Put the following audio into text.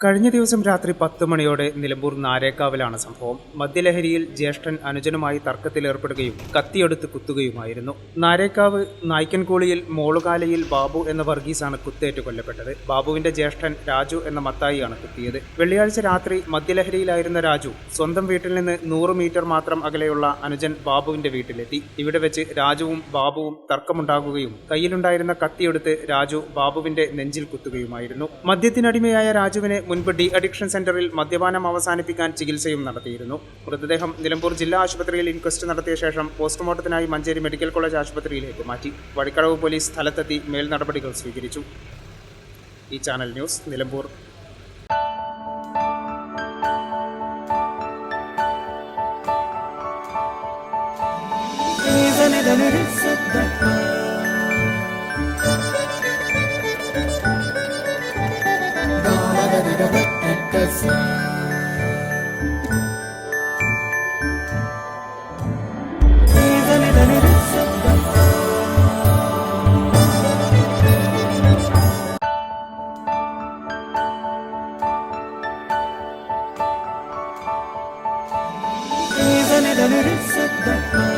കഴിഞ്ഞ ദിവസം രാത്രി പത്ത് മണിയോടെ നിലമ്പൂർ നാരേക്കാവിലാണ് സംഭവം. മദ്യലഹരിയിൽ ജ്യേഷ്ഠൻ അനുജനുമായി തർക്കത്തിലേർപ്പെടുകയും കത്തിയെടുത്ത് കുത്തുകയുമായിരുന്നു. നാരേക്കാവ് നായ്ക്കൻകൂളിയിൽ മോളുകാലയിൽ ബാബു എന്ന വർഗീസാണ് കുത്തേറ്റ് കൊല്ലപ്പെട്ടത്. ബാബുവിന്റെ ജ്യേഷ്ഠൻ രാജു എന്ന മത്തായിയാണ് കുത്തിയത്. വെള്ളിയാഴ്ച രാത്രി മദ്യലഹരിയിലായിരുന്ന രാജു സ്വന്തം വീട്ടിൽ നിന്ന് നൂറ് മീറ്റർ മാത്രം അകലെയുള്ള അനുജൻ ബാബുവിന്റെ വീട്ടിലെത്തി. ഇവിടെ വെച്ച് രാജുവും ബാബുവും തർക്കമുണ്ടാകുകയും കയ്യിലുണ്ടായിരുന്ന കത്തിയെടുത്ത് രാജു ബാബുവിന്റെ നെഞ്ചിൽ കുത്തുകയുമായിരുന്നു. മദ്യത്തിനടിമയായ രാജുവിനെ മുൻപ് ഡി അഡിക്ഷൻ സെന്ററിൽ മദ്യപാനം അവസാനിപ്പിക്കാൻ ചികിത്സയും നടത്തിയിരുന്നു. മൃതദേഹം നിലമ്പൂർ ജില്ലാ ആശുപത്രിയിൽ ഇൻക്വസ്റ്റ് നടത്തിയ ശേഷം പോസ്റ്റ്മോർട്ടത്തിനായി മഞ്ചേരി മെഡിക്കൽ കോളേജ് ആശുപത്രിയിലേക്ക് മാറ്റി. വഴിക്കടവ് പോലീസ് സ്ഥലത്തെത്തി മേൽ നടപടികൾ സ്വീകരിച്ചു. ഈ channel news Nilambur. arkası Dönürüz sıkta